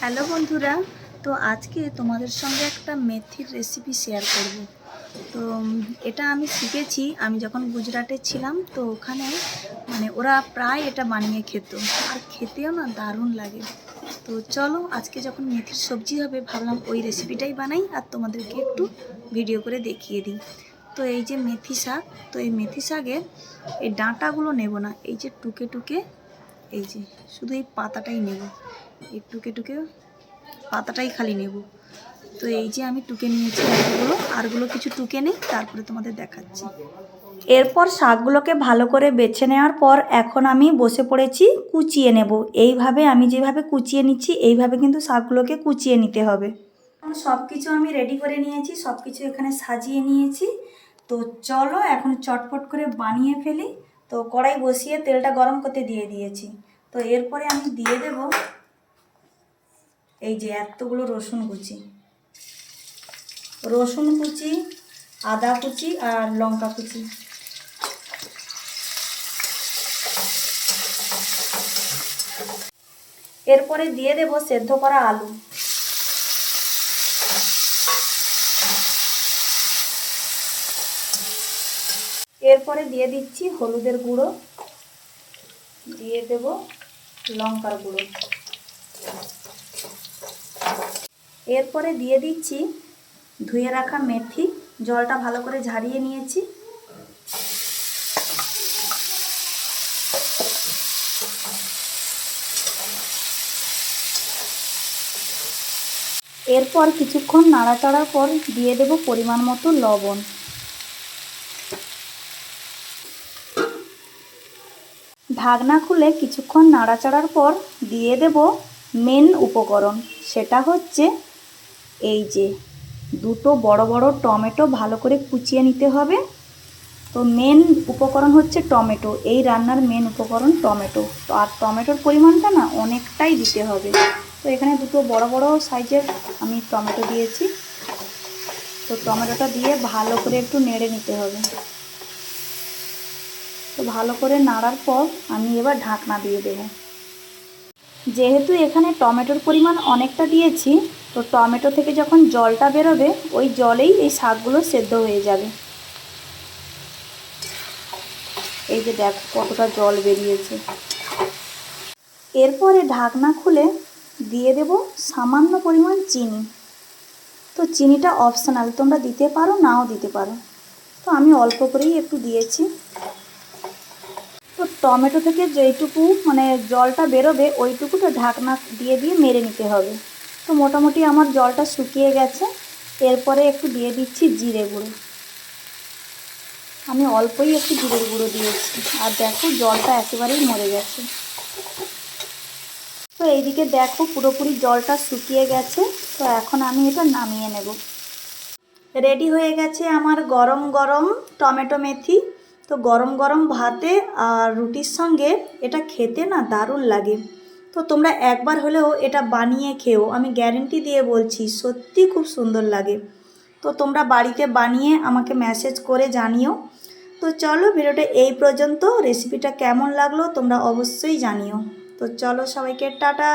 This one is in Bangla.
হ্যালো বন্ধুরা, তো আজকে তোমাদের সঙ্গে একটা মেথির রেসিপি শেয়ার করব। তো এটা আমি শিখেছি, আমি যখন গুজরাটে ছিলাম, তো ওখানে মানে ওরা প্রায় এটা বানিয়ে খেত। আর খেতেও না দারুণ লাগে। তো চলো, আজকে যখন মেথির সবজি হবে, ভাবলাম ওই রেসিপিটাই বানাই, আর তোমাদেরকে একটু ভিডিও করে দেখিয়ে দিই। তো এই যে মেথি শাক, তো এই মেথি শাকের এই ডাঁটাগুলো নেব না, এই যে টুকে টুকে এই যে, শুধু এই পাতাটাই নেব। এই টুকে টুকে পাতাটাই খালি নেব। তো এই যে আমি টুকে নিয়েছি এতগুলো আরগুলো কিছু টুকে নেই, তারপরে তোমাদের দেখাচ্ছি। এরপর শাকগুলোকে ভালো করে বেছে নেওয়ার পর এখন আমি বসে পড়েছি কুচিয়ে নেব। এইভাবে আমি যেভাবে কুচিয়ে নিচ্ছি, এইভাবে কিন্তু শাকগুলোকে কুচিয়ে নিতে হবে। সব কিছু আমি রেডি করে নিয়েছি সব কিছু এখানে সাজিয়ে নিয়েছি। তো চলো এখন চটপট করে বানিয়ে ফেলি। তো কড়াই বসিয়ে তেলটা গরম করতে দিয়ে দিয়েছি। তো এরপরে আমি দিয়ে দেব এই যে এতগুলো রসুন কুচি। রসুন কুচি, আদা কুচি আর লঙ্কা কুচি। এরপরে দিয়ে দেব সেদ্ধ করা আলু। এরপরে দিয়ে দিচ্ছি হলুদের গুঁড়ো। দিয়ে দেব লঙ্কার গুঁড়ো। এরপরে দিয়ে দিচ্ছি ধুয়ে রাখা মেথি। জলটা ভালো করে ঝারিয়ে নিয়েছি। এরপর কিছুক্ষণ নাড়াচাড়ার পর দিয়ে দেব পরিমাণ মতো লবণ। ঢাকনা খুলে কিছুক্ষণ নাড়াচাড়ার পর দিয়ে দেব মেন উপকরণ। সেটা হচ্ছে এই যে দুটো বড় বড় টমেটো ভালো করে কুচিয়ে নিতে হবে। তো মেন উপকরণ হচ্ছে টমেটো। এই রান্নার মেন উপকরণ টমেটো। তো আর টমেটোর পরিমাণটা না অনেকটাই দিতে হবে। তো এখানে দুটো বড় বড় সাইজের আমি টমেটো দিয়েছি। তো টমেটোটা দিয়ে ভালো করে একটু নেড়ে নিতে হবে। তো ভালো করে নাড়ার পর আমি এবার ঢাকনা দিয়ে দেব। যেহেতু এখানে টমেটোর পরিমাণ অনেকটা দিয়েছি, তো টমেটো থেকে যখন জলটা বেরোবে, ওই জলেই এই শাকগুলো সেদ্ধ হয়ে যাবে। এই যে দেখো কতটা জল বেরিয়েছে। এরপরে ঢাকনা খুলে দিয়ে দেব সামান্য পরিমাণ চিনি। তো চিনিটা অপশনাল, তোমরা দিতে পারো, নাও দিতে পারো। তো আমি অল্প করেই একটু দিয়েছি। টমেটো থেকে যেইটুকু মানে জলটা বেরোবে, ওইটুকুটা ঢাকনা দিয়ে দিয়ে মেরে নিতে হবে। তো মোটামুটি আমার জলটা শুকিয়ে গেছে। এরপরে একটু দিয়ে দিচ্ছি জিরে গুঁড়ো। আমি অল্পই একটু জিরের গুঁড়ো দিয়েছি। আর দেখো, জলটা একেবারেই মরে গেছে। তো এইদিকে দেখো, পুরোপুরি জলটা শুকিয়ে গেছে। তো এখন আমি এটা নামিয়ে নেব। রেডি হয়ে গেছে আমার গরম গরম টমেটো মেথি। তো গরম গরম ভাতে আর রুটির সঙ্গে এটা খেতে না দারুণ লাগে। তো তোমরা একবার হলেও এটা বানিয়ে খেও, আমি গ্যারেন্টি দিয়ে বলছি, সত্যি খুব সুন্দর লাগে। তো তোমরা বাড়িতে বানিয়ে আমাকে মেসেজ করে জানিও। তো চলো ভিডিওটা এই পর্যন্ত রেসিপিটা কেমন লাগল তোমরা অবশ্যই জানিও। তো চলো সবাইকে টাটা।